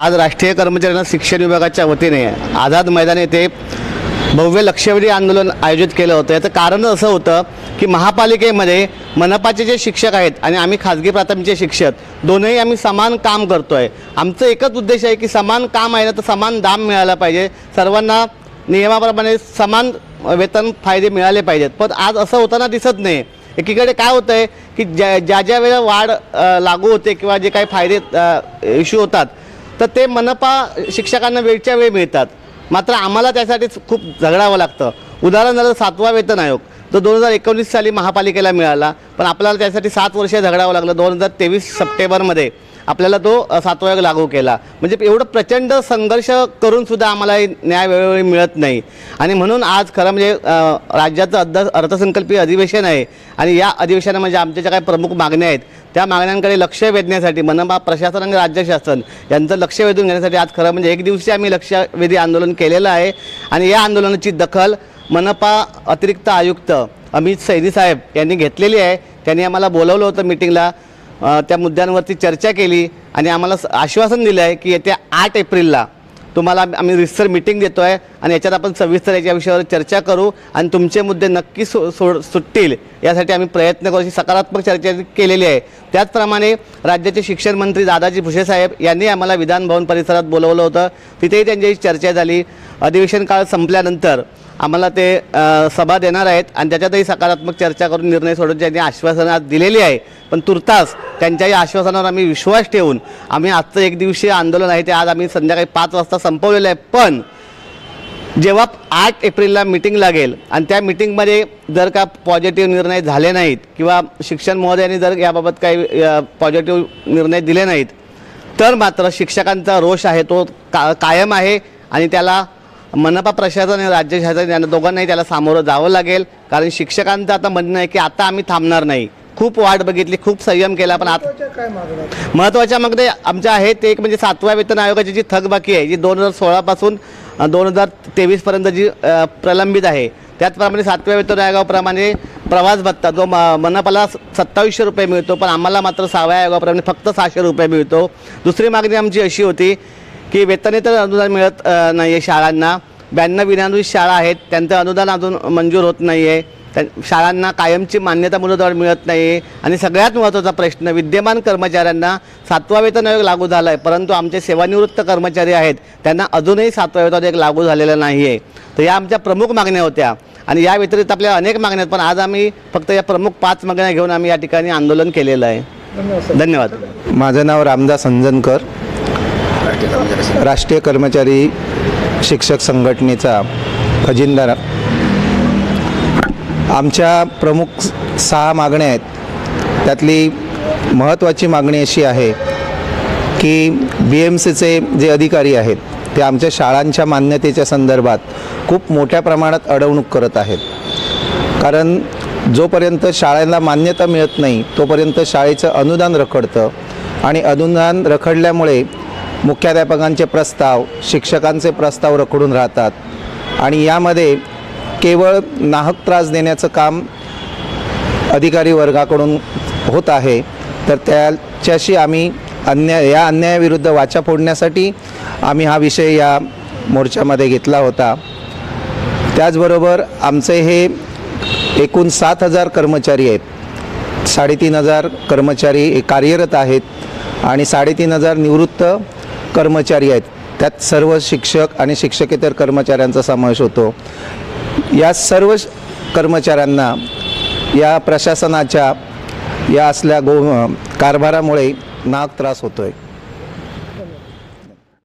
आज राष्ट्रीय कर्मचाऱ्यांना शिक्षण विभागाच्या वतीने आझाद मैदान येथे भव्य लक्षवेधी आंदोलन आयोजित केलं होतं. याचं कारण असं होतं की महापालिकेमध्ये मनपाचे जे शिक्षक आहेत आणि आम्ही खाजगी प्राथमिकचे शिक्षक दोनही आम्ही समान काम करतो आहे आमचं एकच उद्देश आहे की समान काम आहे ना तर समान दाम मिळाला पाहिजे. सर्वांना नियमाप्रमाणे समान वेतन फायदे मिळाले पाहिजेत. पण आज असं होताना दिसत नाही. एकीकडे काय होतं आहे की ज्या ज्या ज्या वेळेला वाढ लागू होते किंवा जे काही फायदे इश्यू होतात तर ते मनपा शिक्षकांना वेळच्या वेळ मिळतात. मात्र आम्हाला त्यासाठीच खूप झगडावं लागतं. उदाहरण झालं सातवा वेतन आयोग. तो दोन हजार एकोणीस साली महापालिकेला मिळाला पण आपल्याला त्यासाठी सात वर्ष झगडावं लागलं. दोन हजार तेवीस सप्टेंबरमध्ये आपल्याला तो सातवा आयोग लागू केला. म्हणजे एवढं प्रचंड संघर्ष करूनसुद्धा आम्हाला हे न्याय वेळोवेळी मिळत नाही. आणि म्हणून आज खरं म्हणजे राज्याचं अर्ध अर्थसंकल्पीय अधिवेशन आहे. आणि या अधिवेशनामध्ये आमच्या ज्या काही प्रमुख मागण्या आहेत त्या मागण्यांकडे लक्ष वेधण्यासाठी मनपा प्रशासन आणि राज्य शासन यांचं लक्ष वेधून घेण्यासाठी आज खरं म्हणजे एक दिवशी आम्ही लक्षवेधी आंदोलन केलेलं आहे. आणि या आंदोलनाची दखल मनपा अतिरिक्त आयुक्त अमित सैनी साहेब यांनी घेतलेली आहे. त्यांनी आम्हाला बोलवलं होतं मिटिंगला. त्या मुद्द्यांवरती चर्चा केली आणि आम्हाला आश्वासन दिलं आहे की येत्या आठ एप्रिलला तुम्हाला आम्ही रिसर मिटिंग देतो आहे आणि याच्यात आपण सविस्तर याच्या विषयावर चर्चा करू आणि तुमचे मुद्दे नक्की सो सोड सुटतील. यासाठी आम्ही प्रयत्न करू. अशी सकारात्मक चर्चा केलेली आहे. त्याचप्रमाणे राज्याचे शिक्षण मंत्री दादाजी भुसे साहेब यांनी आम्हाला विधानभवन परिसरात बोलवलं होतं. तिथेही त्यांच्याशी चर्चा झाली. अधिवेशन काळ संपल्यानंतर आम्हाला ते सभा देणार आहेत आणि त्याच्यातही सकारात्मक चर्चा करून निर्णय सोडून त्यांनी आश्वासनं आज दिलेली आहे. पण तुर्तास त्यांच्या या आश्वासनावर आम्ही विश्वास ठेवून आम्ही आजचं एक दिवसीय आंदोलन आहे ते आज आम्ही संध्याकाळी पाच वाजता संपवलेलं आहे. पण जेव्हा आठ एप्रिलला मिटिंग लागेल आणि त्या मिटिंगमध्ये जर का पॉझिटिव्ह निर्णय झाले नाहीत किंवा शिक्षण महोदयांनी जर याबाबत काही पॉझिटिव्ह निर्णय दिले नाहीत तर मात्र शिक्षकांचा रोष आहे तो का कायम आहे आणि त्याला मनपा प्रशासन आणि राज्य शासन यांना दोघांनाही त्याला सामोरं जावं लागेल. कारण शिक्षकांचं आता म्हणणं आहे की आता आम्ही थांबणार नाही. खूप वाट बघितली खूप संयम केला पण आता काय मागण्या महत्त्वाच्या मागणी आमच्या आहेत ते एक म्हणजे सातव्या वेतन आयोगाची जी थकबाकी आहे जी दोन हजार सोळापासून दोन हजार तेवीसपर्यंत जी अ, प्रलंबित आहे त्याचप्रमाणे सातव्या वेतन आयोगाप्रमाणे प्रवास भत्ता जो म मनपाला सत्तावीसशे रुपये मिळतो पण आम्हाला मात्र सहाव्या आयोगाप्रमाणे फक्त सहाशे रुपये मिळतो. दुसरी मागणी आमची अशी होती की वेतनेतर अनुदान मिळत अ, नाही आहे शाळांना. ब्याण्णव विनानुदानित शाळा आहेत त्यांचं अनुदान अजून मंजूर होत नाही आहे शाळांना कायमची मान्यता मुदतवाढ मिळत नाही. आणि सगळ्यात महत्त्वाचा प्रश्न विद्यमान कर्मचाऱ्यांना सातवा वेतन आयोग लागू झाला आहे परंतु आमचे सेवानिवृत्त कर्मचारी आहेत त्यांना अजूनही सातवा वेतन आयोग लागू झालेला नाही आहे तर या आमच्या प्रमुख मागण्या होत्या. आणि या व्यतिरिक्त आपल्या अनेक मागण्या आहेत पण आज आम्ही फक्त या प्रमुख पाच मागण्या घेऊन आम्ही या ठिकाणी आंदोलन केलेलं आहे. धन्यवाद. धन्यवाद माझं नाव रामदास अंजनकर. राष्ट्रीय कर्मचारी शिक्षक संघटनेचा खजिनदार आमच्या प्रमुख सहा मागण्या आहेत. त्यातली महत्त्वाची मागणी अशी आहे की बी एम सीचे जे अधिकारी आहेत ते आमच्या शाळांच्या मान्यतेच्या संदर्भात खूप मोठ्या प्रमाणात अडवणूक करत आहेत. कारण जोपर्यंत शाळेला मान्यता मिळत नाही तोपर्यंत शाळेचं अनुदान रखडतं आणि अनुदान रखडल्यामुळे मुख्याध्यापकांचे प्रस्ताव शिक्षकांचे प्रस्ताव रखडून राहतात. आणि यामध्ये केवळ नाहक त्रास देण्याचं काम अधिकारी वर्गाकडून होत आहे तर त्याच्याशी आम्ही अन्याय या अन्यायाविरुद्ध वाचा फोडण्यासाठी आम्ही हा विषय या मोर्चामध्ये घेतला होता. त्याचबरोबर आमचे हे एकूण सात हजार कर्मचारी आहेत. साडेतीन हजार कर्मचारी हे कार्यरत आहेत आणि साडेतीन हजार निवृत्त कर्मचारी आहेत. त्यात सर्व शिक्षक आणि शिक्षकेतर कर्मचाऱ्यांचा समावेश होतो. या सर्व कर्मचाऱ्यांना या प्रशासनाच्या या असल्या गो कारभारामुळे नाक त्रास होतो आहे